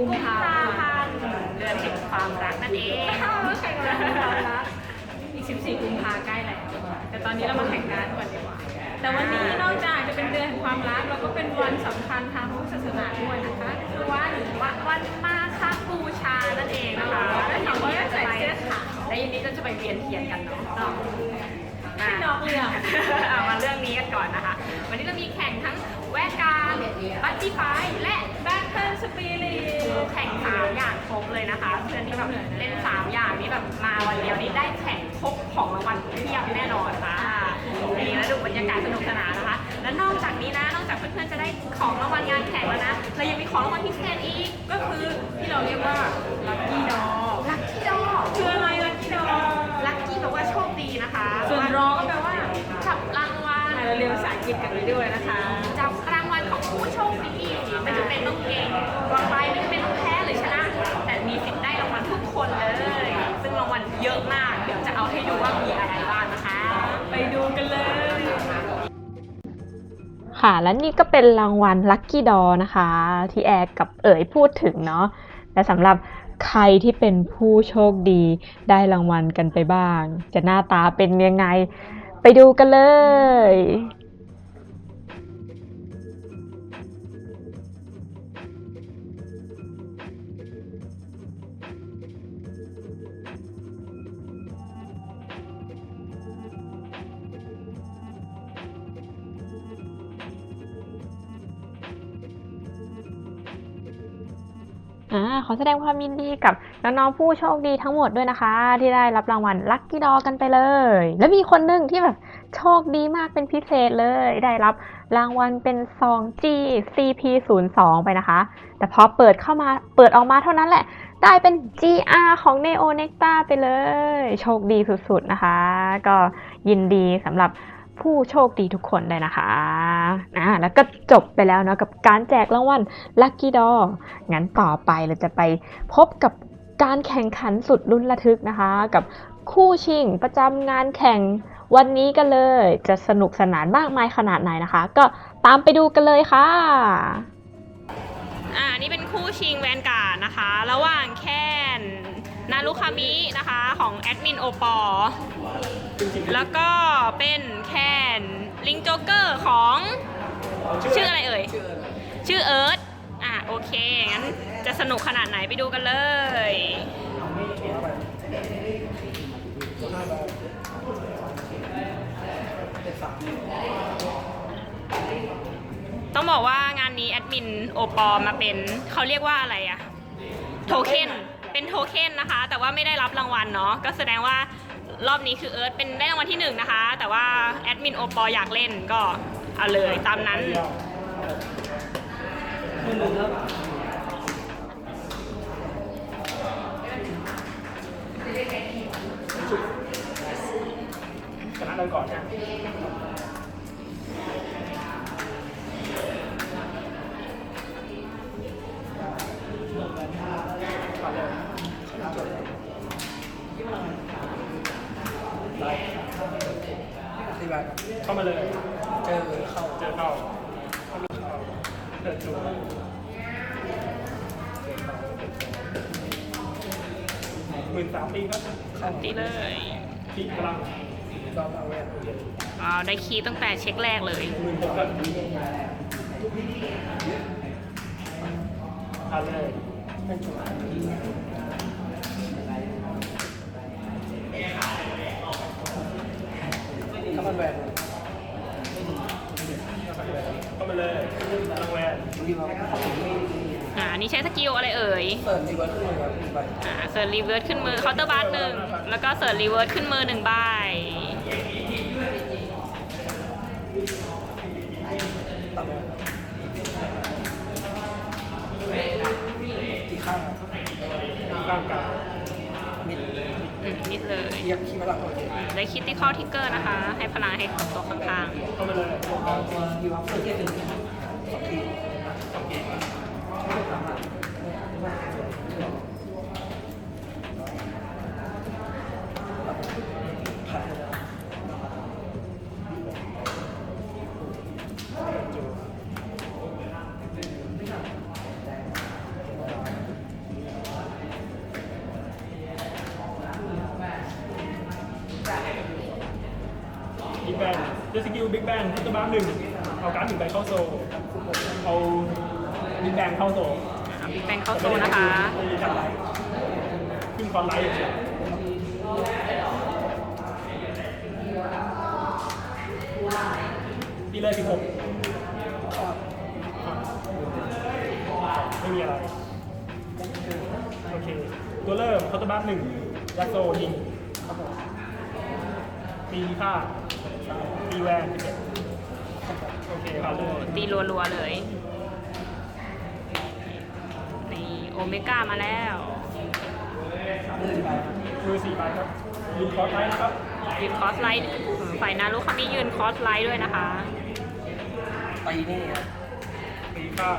นั่นเองแข่งกันแล้วอีก 14 กุมภาใกล้แล้วแต่ตอนนี้เรามาแข่งกันก่อนดีกว่าแต่วันนี้นอกจากจะเป็นเดือนแห่งความรักแล้วก็เป็นวันสำคัญทางพุทธศาสนาด้วยนะคะคือวันวันวันมาคบูชานั่นเองนะคะแล้วเราก็จะใส่เสื้อขาวและยินดีก็จะไปเวียนเทียนกันเนาะต่อที่นอกเรื่องเอามาเรื่องนี้กันก่อนนะคะ วันนี้เรามีแข่งทั้งแวกการบัตตี้ไฟและ ครบเลยนะคะเพื่อนที่แบบเล่นสามอย่างนี้แบบมาวันเดียวนี้ได้แข่งครบของรางวัลเพียบแน่นอนค่ะนี่แล้วดูบรรยากาศสนุกสนานนะคะ และนอกจากนี้นะ นอกจากเพื่อนๆจะได้ของรางวัลงานแข่งแล้วนะเรายังมีของรางวัลพิเศษอีก ก็คือที่เราเรียกว่าลัคกี้ดอลัคกี้ดอคืออะไรลัคกี้ดอลัคกี้แปลว่าโชคดีนะคะ ส่วนรอก็แปลว่าจับรางวัลอะเราเรียนภาษาอังกฤษกันไปด้วยนะคะจับรางวัลของผู้โชคดีไม่จำเป็นต้องเก่งกว่าไปไม่จำเป็นต้องแพ้หรือ คนเลย ซึ่งรางวัลเยอะมาก เดี๋ยวจะเอาให้ดูว่ามีอะไรบ้างนะคะ ไปดูกันเลย ค่ะ และนี่ก็เป็นรางวัล Lucky d o นะคะ ที่แอร์กับเอ๋ยพูดถึงเนาะและสำหรับใครที่เป็นผู้โชคดีได้รางวัลกันไปบ้าง จะหน้าตาเป็นยังไง ไปดูกันเลย อ่าขอแสดงความยินดีกับน้องๆผู้โชคดีทั้งหมดด้วยนะคะ ที่ได้รับรางวัลลัคกี้ดอกันไปเลย แล้วมีคนหนึ่งที่แบบโชคดีมากเป็นพิเศษเลย ได้รับรางวัลเป็นซอง G CP02 ไปนะคะ แต่พอเปิดเข้ามาเปิดออกมาเท่านั้นแหละ ได้เป็น GR ของ Neo Nectar ไปเลย โชคดีสุดๆนะคะ ก็ยินดีสำหรับ ผู้โชคดีทุกคนเลยนะคะอ่าแล้วก็จบไปแล้วเนาะกับการแจกรางวัล Lucky d o งั้นต่อไปเราจะไปพบกับการแข่งขันสุดลุ้นระทึกนะคะ กับคู่ชิงประจำงานแข่งวันนี้กันเลย จะสนุกสนานมากมายขนาดไหนนะคะ ก็ตามไปดูกันเลยค่ะอ่านี่เป็นคู่ชิงแวนการ์ดนะคะ ระหว่างแคน นารุคามินะคะของแอดมินโอปอแล้วก็เป็นแคนลิงโจเกอร์ของชื่ออะไรเอ่ย ชื่อเอิร์ธอะโอเค งั้นจะสนุกขนาดไหนไปดูกันเลยต้องบอกว่างานนี้แอดมินโอปอมาเป็นเขาเรียกว่าอะไรอะโทเค็น เป็นโทเค็นนะคะ แต่ว่าไม่ได้รับรางวัลเนาะก็แสดงว่ารอบนี้คือเอิร์ธเป็นได้รางวัลที่หนึ่งนะคะ แต่ว่าแอดมินโอปออยากเล่นก็เอาเลยตามนั้นชนะเลยก่อนนะ หมื่นสามปีครับตีเลยที่พลังลองเอาแหวนอ้าวได้คีย์ตั้งแต่เช็คแรกเลยหมื่นหกครับเอาเลยเป็นจุดถ้ามันแหวน เข้ามาเลยรางแวน ดีมาก อ่านี่ใช้สกิลอะไรเอ่ยเปิดดีกว่าขึ้นเลยครับไปอ่าเสิร์ชรีเวิร์สขึ้นมือเคาน์เตอร์บาร์หนึ่งแล้วก็เสิร์ชรีเวิร์สขึ้นมือหนึ่งใบตัดเลยที่ข้างร่างกายมิดอืมนิดเลย เรียกขี้มาหลังโอเคได้คิดที่ข้อทิกเกอร์นะคะ ให้พลังให้กับตัวข้างเข้ามาเลยดีว่าเปิดแค่หนึ่งสอทีสองกี Big Bang, จะสกิล Big Bang ที่จะบ้าหนึ่งเอาการ์ดหนึ่งใบเข้าโซลเอา บิ๊กแบงเข้าโซลบิ๊กแบงเข้าโซนนะคะไม่มีการไลท์ขึ้นคอนไลท์เฉยตีเลยสิบหกไม่มีอะไร โอเค ตัวเริ่มคอตบ้าหนึ่งยักโซยิงตีค่าตีแวนสิบเอ็ดโอเคครับเลยตีรัวๆเลย นี่โอ เมก้ามาแล้วเลื่อนไปมือสี่ใบครับยืนคอร์สไลท์นะครับยืนคอสไลท์ฝ่ายนารุคามิยืนคอสไลท์ด้วยนะคะตีนี่ครับตีค่า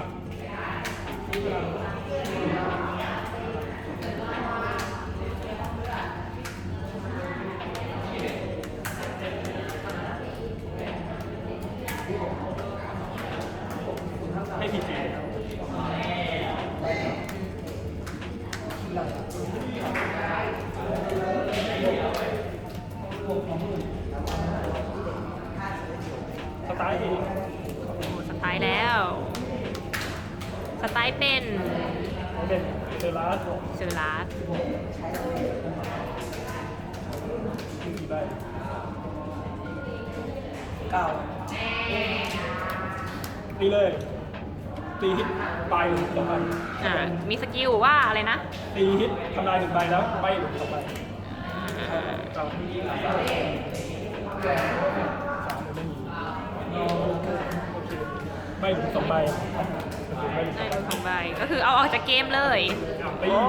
ให้พีจีสไตล์เอง โอ้สไตล์แล้ว สไตล์เป็นเขาเป็นเซอร์ลัสเซอร์ลัสสี่ใบเก้าตีเลย ตีฮิตใบหนึ่งสองใบอ่ามีสกิลว่าอะไรนะ ตีฮิตทำลายหนึ่งใบแล้วใบหนึ่งสองใบครับสามไม่มีโอเค ใบหนึ่งสองใบโอเคใบหนึ่งสได้องใบสองใบก็คือเอาออกจากเกมเลยอะตีโอ้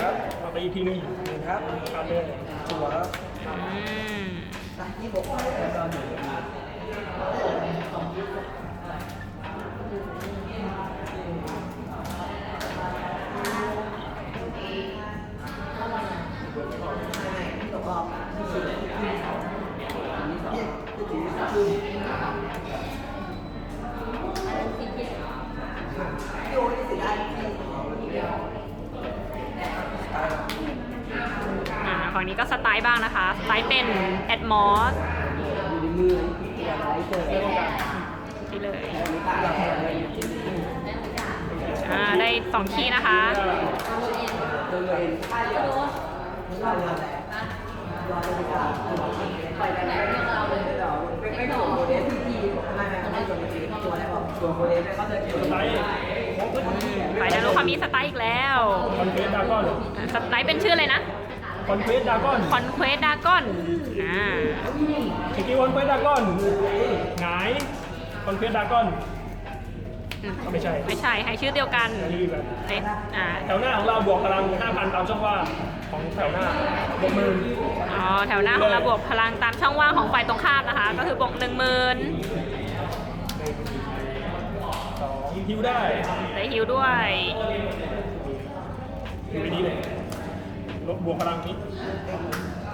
ครับเอาตีอีกทีหนึงหนึ่งครับขาดเลยจั่วครับอืมยี่สิบหกแล้วก็หนึ่งอ่าฝั่งนี้ก็สไตล์ บ้างนะคะสไตล์เป็นแอดมอสนี่เลยอ่าได้สองคีย์นะคะตัวเองไม่ถูกโมเดลที่ทีไม่ไม่ไม่ตัวเองตัวแล้วตัวโมเดลก็จะเกี่ยวสไตล์อีกแล้วคอนเควสไตล์เป็นชื่ออะไรนะ อนเควสดากอนคอนเควสดากอนอ่าสกิลคอนเควสดากอนหงายคอนเควสดากอนอืมไม่ใช่ไม่ใช่ให้ชื่อเดียวกันอันนี้แบบเอ๊ะอ่าแถวหน้าของเราบวกพลัง 5,000 ตามช่องว่างของแถวหน้าบวกหมื่นอ๋อแถวหน้าของเราบวกพลังตามช่องว่างของฝ่ายตรงข้ามนะคะ ก็คือบวกหนึ่งหมื่นสองฮิวได้ได้ฮิวด้วยอยู่ในนี้เลย ลบบวกพลังนี้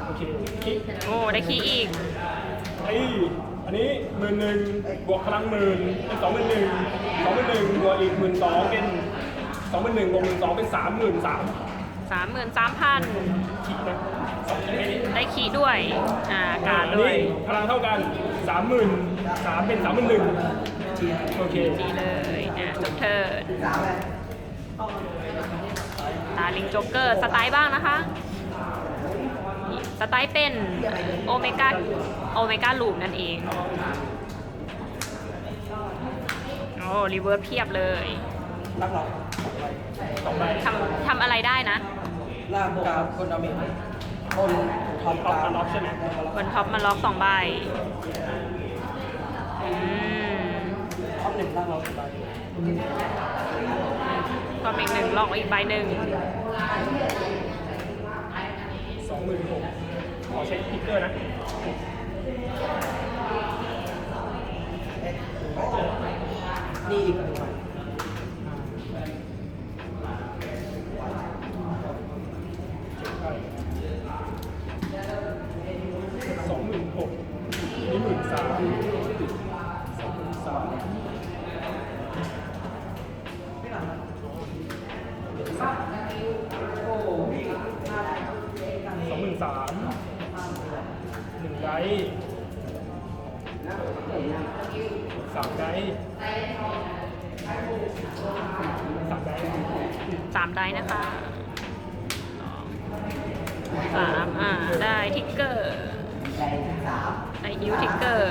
โอเคคิกโอ้ได้คีย์อีก ไอ้อันนี้หมื่นหนึ่งบวกพลังหมื่นเป็นสองหมื่นหนึ่งสองหมื่นหนึ่งบวกอีกหมื่นสองเป็นสองหมื่นหนึ่งบวกหมื่นสองเป็นสามหมื่นสามสามหมื่นสามพันคิกนะสองคิกไม่ได้ได้คีย์ด้วย อ่าการอันด้วยนี้พลังเท่ากันสามหมื่นสามเป็นสามหมื่นหนึ่งเชียร์โอเค ดีเลยอ่าจบเทิร์น สามเลยตาลิงโจ๊กเกอร์สไตล์บ้างนะคะ สไตล์เป็นโอเมก้าโอเมก้าลูปนั่นเอง โอ้รีเวิร์สเพียบเลยรักเราสองใบทำทำอะไรได้นะล่างกลางคนดาเมจบนท็อปท็อปกลางอันล็อกใช่ไหมบนท็อปมาล็อกสองใบอืมท็อปหนึ่งล่างเราสบายก็มีหนึ่งล็อกอีกใบหนึ่งสองหมื่นหกขอเช็คพิกเกอร์นะนี่อีก ได้ฮิวทิกเกอร์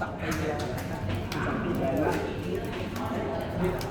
สับไปเดียวเ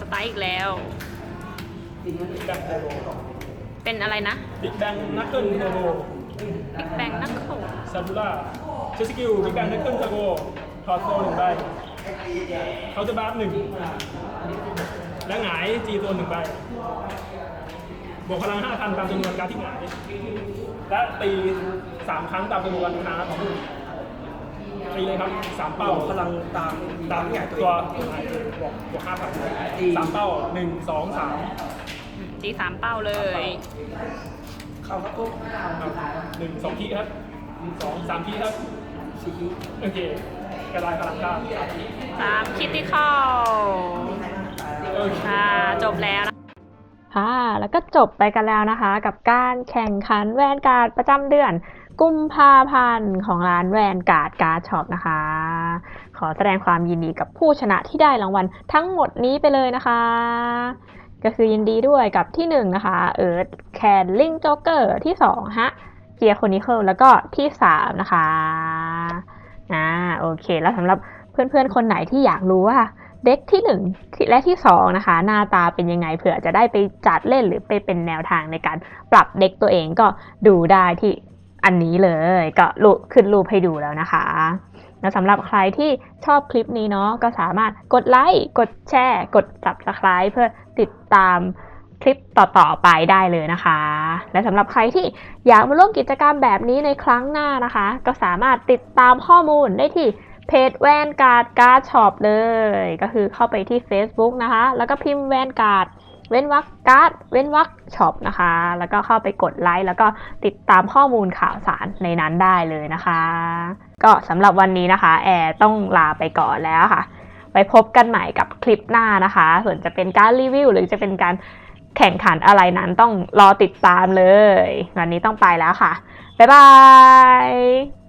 สไตล์อีกแล้วบิ๊กแบงเทอร์โบเป็นอะไรนะบิ๊กแบงนักเกิลเทอร์โบบิ๊กแบงนักโขซาบูล่าเชสกิลบิ๊กแบงนักเกิลเทอร์โบถอดโซ่หนึ่งใบเขาจะบาร์หนึ่งและหงายจีตัวหนึ่งใบบวกพลังห้าพันตามจำนวนการดที่หงาย และตีสามครั้งตามจำนวนการด ตีเลยครับสามเป้าพลังตามตามตัวหายบวกบวกห้าพันสามเป้าหนึ่งสองสามอืมตีสามเป้าเลย เข้าครับปุ๊บหนึ่งสองทีครับสองสามทีครับสี่ทีโอเคกระจายพลังก้าวสามคิติคอลโอเคอ่าจบแล้วนะค่ะแล้วก็จบไปกันแล้วนะคะ กับการแข่งขันแวนการ์ดประจำเดือน กุมภาพันธ์ของร้านแวนการ์ดการ์ดช็อปนะคะ ขอแสดงความยินดีกับผู้ชนะที่ได้รางวัลทั้งหมดนี้ไปเลยนะคะ ก็คือยินดีด้วยกับที่หนึ่งนะคะเอิร์ธแคนลิงโจ๊กเกอร์ที่สองฮะเกียร์โคนิเคิลแล้วก็ที่สามนะคะอ่าโอเค แล้วสำหรับเพื่อนๆ คนไหนที่อยากรู้ว่าเด็กที่1และที่2นะคะหน้าตาเป็นยังไงเผื่อจะได้ไปจัดเล่นหรือไปเป็นแนวทางในการปรับเด็กตัวเองก็ดูได้ที่ อันนี้เลยก็รูขึ้นรูปให้ดูแล้วนะคะแล้วสำหรับใครที่ชอบคลิปนี้เนาะก็สามารถกดไลค์กดแชร์กด subscribe เพื่อติดตามคลิปต่อๆไปได้เลยนะคะ และสำหรับใครที่อยากมาร่วมกิจกรรมแบบนี้ในครั้งหน้านะคะ ก็สามารถติดตามข้อมูลได้ที่เพจแวนการ์ดการ์ดช็อปเลย ก็คือเข้าไปที่ Facebook นะคะ แล้วก็พิมพ์แวนการ์ด เว้นวรรคการ์ด เว้นวรรคช็อปนะคะ แล้วก็เข้าไปกดไลค์แล้วก็ติดตามข้อมูลข่าวสารในนั้นได้เลยนะคะ ก็สำหรับวันนี้นะคะ แอร์ต้องลาไปก่อนแล้วค่ะไว้พบกันใหม่กับคลิปหน้านะคะส่วนจะเป็นการรีวิวหรือจะเป็นการแข่งขันอะไรนั้นต้องรอติดตามเลย วันนี้ต้องไปแล้วค่ะ บ๊ายบาย